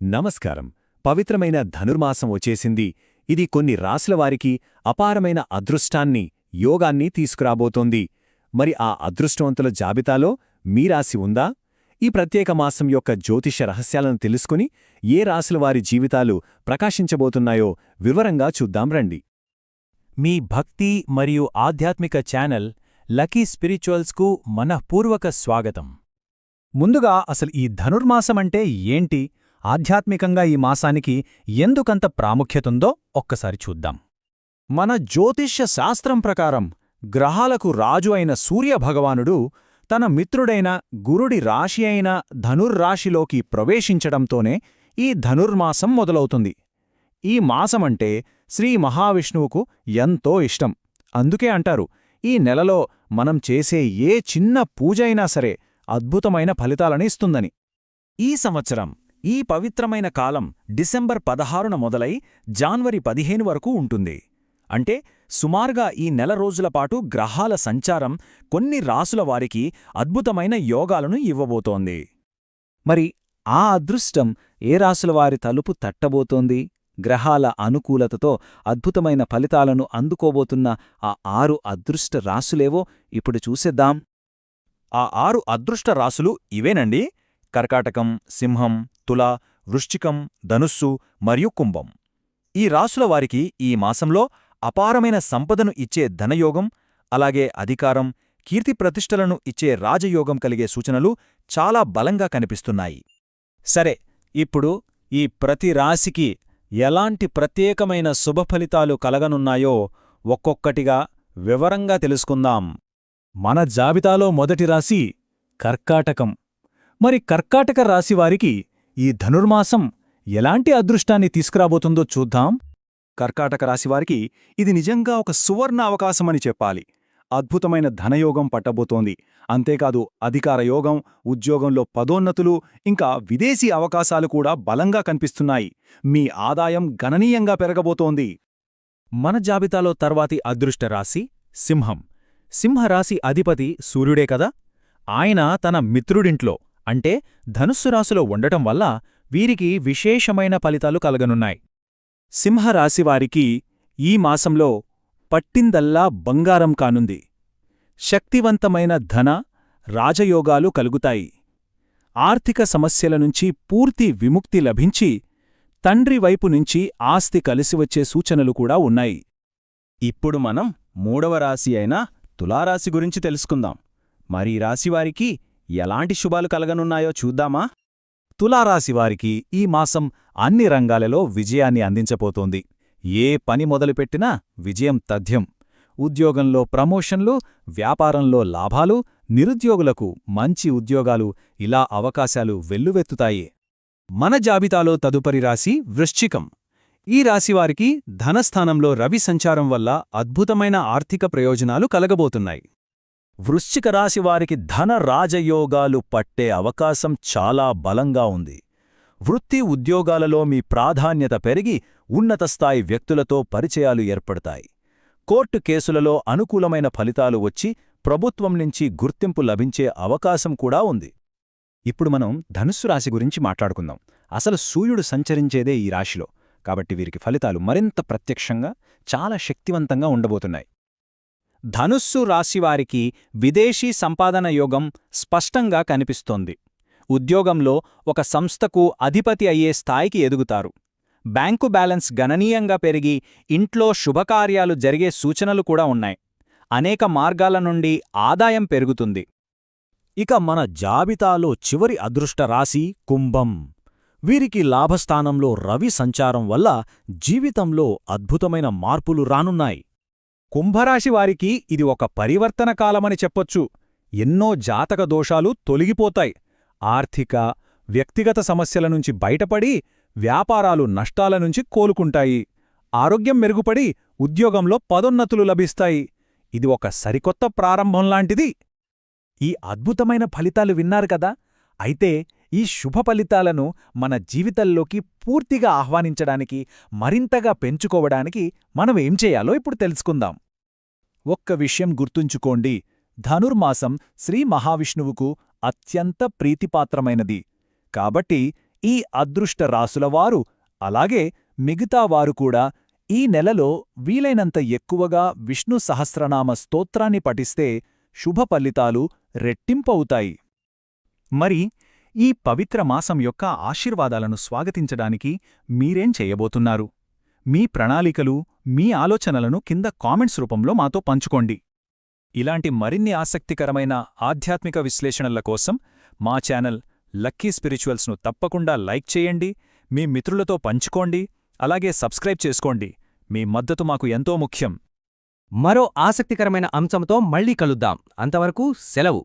నమస్కారం. పవిత్రమైన ధనుర్మాసం వచ్చేసింది. ఇది కొన్ని రాశుల వారికి అపారమైన అదృష్టాన్ని యోగాన్ని తీసుకురాబోతోంది. మరి ఆ అదృష్టవంతుల జాబితాలో మీ రాశి ఉందా? ఈ ప్రత్యేక మాసం యొక్క జ్యోతిష రహస్యాలను తెలుసుకుని ఏ రాశుల వారి జీవితాలు ప్రకాశించబోతున్నాయో వివరంగా చూద్దాం రండి. మీ భక్తి మరియు ఆధ్యాత్మిక ఛానల్ లకీ స్పిరిచువల్స్కు మనఃపూర్వక స్వాగతం. ముందుగా అసలు ఈ ధనుర్మాసమంటే ఏంటి? ఆధ్యాత్మికంగా ఈ మాసానికి ఎందుకంత ప్రాముఖ్యతుందో ఒక్కసారి చూద్దాం. మన జ్యోతిష్య శాస్త్రం ప్రకారం గ్రహాలకు రాజు అయిన సూర్యభగవానుడు తన మిత్రుడైన గురుడి రాశి అయిన ధనుర్రాశిలోకి ప్రవేశించడంతోనే ఈ ధనుర్మాసం మొదలవుతుంది. ఈ మాసమంటే శ్రీ మహావిష్ణువుకు ఎంతో ఇష్టం. అందుకే అంటారు ఈ నెలలో మనం చేసే ఏ చిన్న పూజ అయినా సరే అద్భుతమైన ఫలితాలని ఇస్తుందని. ఈ సంవత్సరం ఈ పవిత్రమైన కాలం డిసెంబర్ పదహారున మొదలై జాన్వరి పదిహేను వరకు ఉంటుంది. అంటే సుమారుగా ఈ నెల రోజుల పాటు గ్రహాల సంచారం కొన్ని రాసుల వారికి అద్భుతమైన యోగాలను ఇవ్వబోతోంది. మరి ఆ అదృష్టం ఏ రాసుల వారి తలుపు తట్టబోతోంది? గ్రహాల అనుకూలతతో అద్భుతమైన ఫలితాలను అందుకోబోతున్న ఆ ఆరు అదృష్ట రాసులేవో ఇప్పుడు చూసేద్దాం. ఆ ఆరు అదృష్ట రాసులు ఇవేనండి? కర్కాటకం సింహం తుల వృశ్చికం ధనుస్సు మరియు కుంభం. ఈ రాసుల వారికి ఈ మాసంలో అపారమైన సంపదను ఇచ్చే ధనయోగం అలాగే అధికారం కీర్తిప్రతిష్టలను ఇచ్చే రాజయోగం కలిగే సూచనలు చాలా బలంగా కనిపిస్తున్నాయి. సరే ఇప్పుడు ఈ ప్రతి రాశికి ఎలాంటి ప్రత్యేకమైన శుభఫలితాలు కలగనున్నాయో ఒక్కొక్కటిగా వివరంగా తెలుసుకుందాం. మన జాబితాలో మొదటి రాశి కర్కాటకం. మరి కర్కాటక రాశివారికి ఈ ధనుర్మాసం ఎలాంటి అదృష్టాన్ని తీసుకురాబోతుందో చూద్దాం. కర్కాటక రాశివారికి ఇది నిజంగా ఒక సువర్ణ అవకాశమని చెప్పాలి. అద్భుతమైన ధనయోగం పట్టబోతోంది. అంతేకాదు అధికార యోగం ఉద్యోగంలో పదోన్నతులు ఇంకా విదేశీ అవకాశాలు కూడా బలంగా కనిపిస్తున్నాయి. మీ ఆదాయం గణనీయంగా పెరగబోతోంది. మన జాబితాలో తర్వాతి అదృష్ట రాశి సింహం. సింహరాశి అధిపతి సూర్యుడే కదా. ఆయన తన మిత్రుడింట్లో అంటే ధనుస్సు రాశిలో ఉండటం వల్ల వీరికి విశేషమైన ఫలితాలు కలగనున్నాయి. సింహరాశివారికి ఈ మాసంలో పట్టిందల్లా బంగారం కానుంది. శక్తివంతమైన ధన రాజయోగాలు కలుగుతాయి. ఆర్థిక సమస్యల నుంచి పూర్తి విముక్తి లభించి తండ్రి వైపు నుంచి ఆస్తి కలిసివచ్చే సూచనలు కూడా ఉన్నాయి. ఇప్పుడు మనం మూడవ రాశి అయిన తులారాశి గురించి తెలుసుకుందాం. మరి రాశివారికి ఎలాంటి శుభాలు కలగనున్నాయో చూద్దామా? తులారాశివారికి ఈ మాసం అన్ని రంగాలలో విజయాన్ని అందించబోతోంది. ఏ పని మొదలుపెట్టినా విజయం తథ్యం. ఉద్యోగంలో ప్రమోషన్లు వ్యాపారంలో లాభాలు నిరుద్యోగులకు మంచి ఉద్యోగాలు ఇలా అవకాశాలు వెల్లువెత్తుతాయి. మన జాబితాలో తదుపరి రాశి వృశ్చికం. ఈ రాశివారికి ధనస్థానంలో రవి సంచారం వల్ల అద్భుతమైన ఆర్థిక ప్రయోజనాలు కలగబోతున్నాయి. వృశ్చిక రాశి వారికి ధన రాజయోగాలు పట్టే అవకాశం చాలా బలంగా ఉంది. వృత్తి ఉద్యోగాలలో మీ ప్రాధాన్యత పెరిగి ఉన్నత స్థాయి వ్యక్తులతో పరిచయాలు ఏర్పడతాయి. కోర్టు కేసులలో అనుకూలమైన ఫలితాలు వచ్చి ప్రభుత్వం నుంచి గుర్తింపు లభించే అవకాశం కూడా ఉంది. ఇప్పుడు మనం ధనుస్సు రాశి గురించి మాట్లాడుకుందాం. అసలు సూర్యుడు సంచరించేదే ఈ రాశిలో. కాబట్టి వీరికి ఫలితాలు మరింత ప్రత్యక్షంగా చాలా శక్తివంతంగా ఉండబోతున్నాయి. ధనుస్సు రాశివారికి విదేశీ సంపాదన యోగం స్పష్టంగా కనిపిస్తోంది. ఉద్యోగంలో ఒక సంస్థకు అధిపతి అయ్యే స్థాయికి ఎదుగుతారు. బ్యాంకు బ్యాలెన్స్ గణనీయంగా పెరిగి ఇంట్లో శుభకార్యాలు జరిగే సూచనలు కూడా ఉన్నాయి. అనేక మార్గాల నుండి ఆదాయం పెరుగుతుంది. ఇక మన జాబితాలో చివరి అదృష్ట రాశి కుంభం. వీరికి లాభస్థానంలో రవి సంచారం వల్ల జీవితంలో అద్భుతమైన మార్పులు రానున్నాయి. కుంభరాశి వారికి ఇది ఒక పరివర్తన కాలమని చెప్పొచ్చు. ఎన్నో జాతక దోషాలు తొలగిపోతాయి. ఆర్థిక వ్యక్తిగత సమస్యల నుంచి బయటపడి వ్యాపారాలు నష్టాల నుంచి కోలుకుంటాయి. ఆరోగ్యం మెరుగుపడి ఉద్యోగంలో పదోన్నతులు లభిస్తాయి. ఇది ఒక సరికొత్త ప్రారంభంలాంటిది ఈ అద్భుతమైన ఫలితాలు విన్నారు కదా. అయితే ఈ శుభ ఫలితాలను మన జీవితంలోకి పూర్తిగా ఆహ్వానించడానికి మరింతగా పెంచుకోవడానికి మనం ఏం చేయాలో ఇప్పుడు తెలుసుకుందాం. ఒక్క విషయం గుర్తుంచుకోండి. ధనుర్మాసం శ్రీ మహావిష్ణువుకు అత్యంత ప్రీతిపాత్రమైనది. కాబట్టి ఈ అదృష్ట రాసులవారు అలాగే మిగతావారు కూడా ఈ నెలలో వీలైనంత ఎక్కువగా విష్ణు సహస్రనామ స్తోత్రాన్ని పఠిస్తే శుభ ఫలితాలు రెట్టింపవుతాయి. మరి ఈ పవిత్ర మాసం యొక్క ఆశీర్వాదాలను స్వాగతించడానికి మీరేం చేయబోతున్నారు? మీ ప్రణాళికలు మీ ఆలోచనలను కింద కామెంట్స్ రూపంలో మాతో పంచుకోండి. ఇలాంటి మరిన్ని ఆసక్తికరమైన ఆధ్యాత్మిక విశ్లేషణల కోసం మా ఛానల్ లక్కీ స్పిరిచువల్స్ను తప్పకుండా లైక్ చేయండి మీ మిత్రులతో పంచుకోండి అలాగే సబ్స్క్రైబ్ చేసుకోండి. మీ మద్దతు మాకు ఎంతో ముఖ్యం. మరో ఆసక్తికరమైన అంశంతో మళ్ళీ కలుద్దాం. అంతవరకు సెలవు.